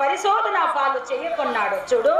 పరిశోధన పాలు చేయకున్నాడు. చూడు.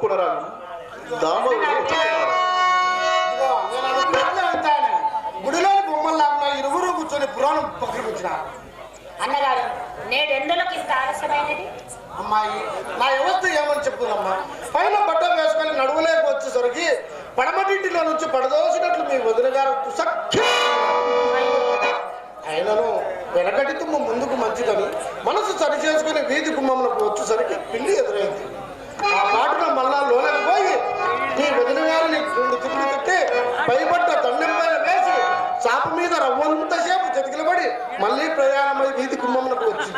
పునరాగం. ఇదిగో, బొమ్మల్లా ఉన్న ఇరువురు కూర్చొని పురాణం అన్నగారు ఆలస్యమైనది? అమ్మాయి నా వ్యవస్థ ఏమని చెప్పుదమ్మా పైన బట్ట వేసుకొని నడువులేక వచ్చేసరికి పడమటింటిలో నుంచి పడదోసినట్లు మీ వదిన గారు అయినను వెనకటి తుమ్మ ముందుకు మంచిదని మనసు సరి చేసుకుని వీధి కుమ్మంలోకి వచ్చేసరికి పిల్లి ఎదురైంది. ఆ మాటన మళ్ళా లోనకి పోయి నీ వదిన గారిని రెండు తిప్పలు తిట్టి పైబట్ట దండం వేసి చాప మీద రవ్వంతసేపు చతికిలబడి మళ్ళీ ప్రయాణమై వీధి కుమ్మంలోకి వచ్చి.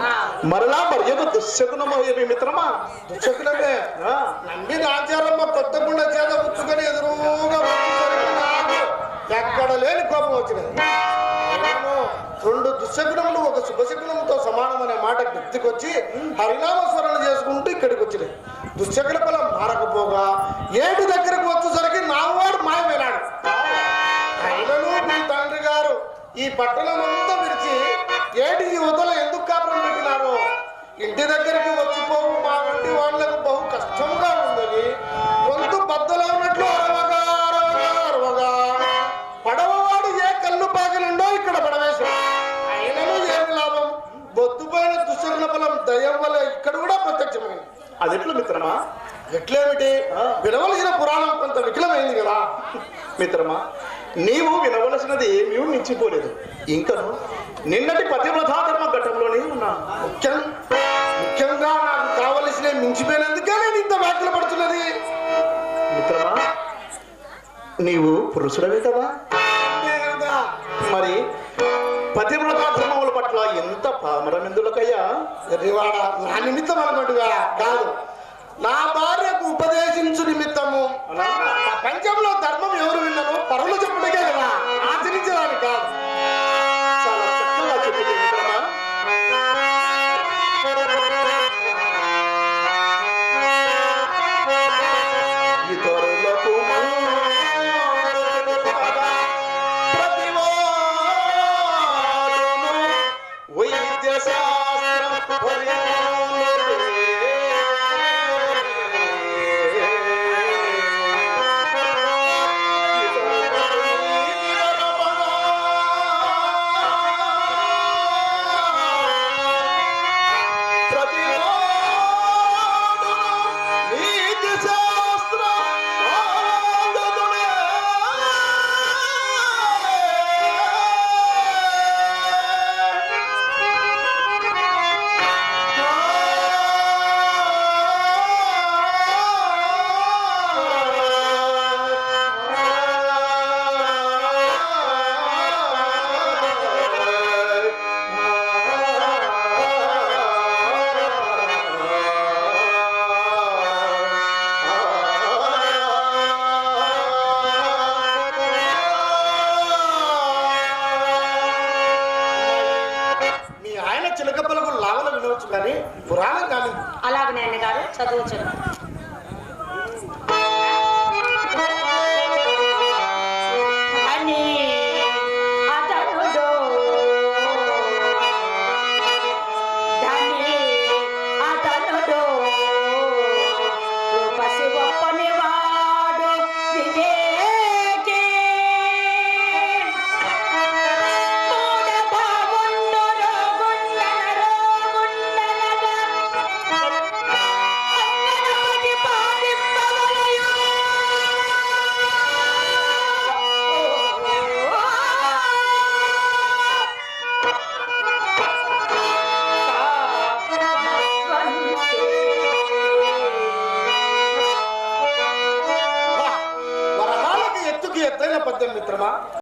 ఆ, మరలా మర్యాద దుశ్శకునమయ్యేవి మిత్రమా? దుశ్శకులమే ఆ, నమ్మిన ఆచారమ్మ కొత్తగుండ చేత పుచ్చుకొని ఎదురుగా వచ్చేసరికి నాకు ఎక్కడ లేని కోపం వచ్చినది. రెండు దుశ్శకునములు ఒక శుభశకునంతో సమానం అనే మాట గుర్తుకొచ్చి హరినామస్మరణ చేసుకుంటూ ఇక్కడికి వచ్చినాయి దుశ్శకుల బలం మారకపోగా ఏడు దగ్గరకు వచ్చేసరికి నావాడు మాయమైనాడు. అయినను మీ తండ్రి గారు ఈ పట్టణం అంతా విరిచి ఏటి ఈ ఎందుకు కాపురం పెట్టినారో? ఇంటి దగ్గరికి వచ్చిపోవు మా వంటి వాళ్ళకు బహు కష్టంగా ఉందని ఎట్లేమిటి? వినవలసిన పురాణం కొంత విఫలమైంది కదా. మిత్రమా నీవు వినవలసినది ఏమీ మించిపోలేదు. ఇంకా నిన్నటి పతివ్రతాధర్మ ఘట్టంలోనే ఉన్నాను ముఖ్యం ముఖ్యంగా నాకు కావలసిన మించిపోయినందుకే నేను ఇంత వ్యాఖ్యలు పడుతున్నది. మిత్రమా నీవు పురుషుడవే కదా. మరి పతివ్రతా ధర్మముల పట్ల ఎంత పామరమెందులకయ్యా రివాడ నా నిమిత్తం అనుకుంటుగా కాదు. నా భార్యకు ఉపదేశించు నిమిత్తము. ప్రపంచంలో ధర్మం ఎవరు విన్నాను? పరులు చెప్పుడకే కదా. হয়েছে 什么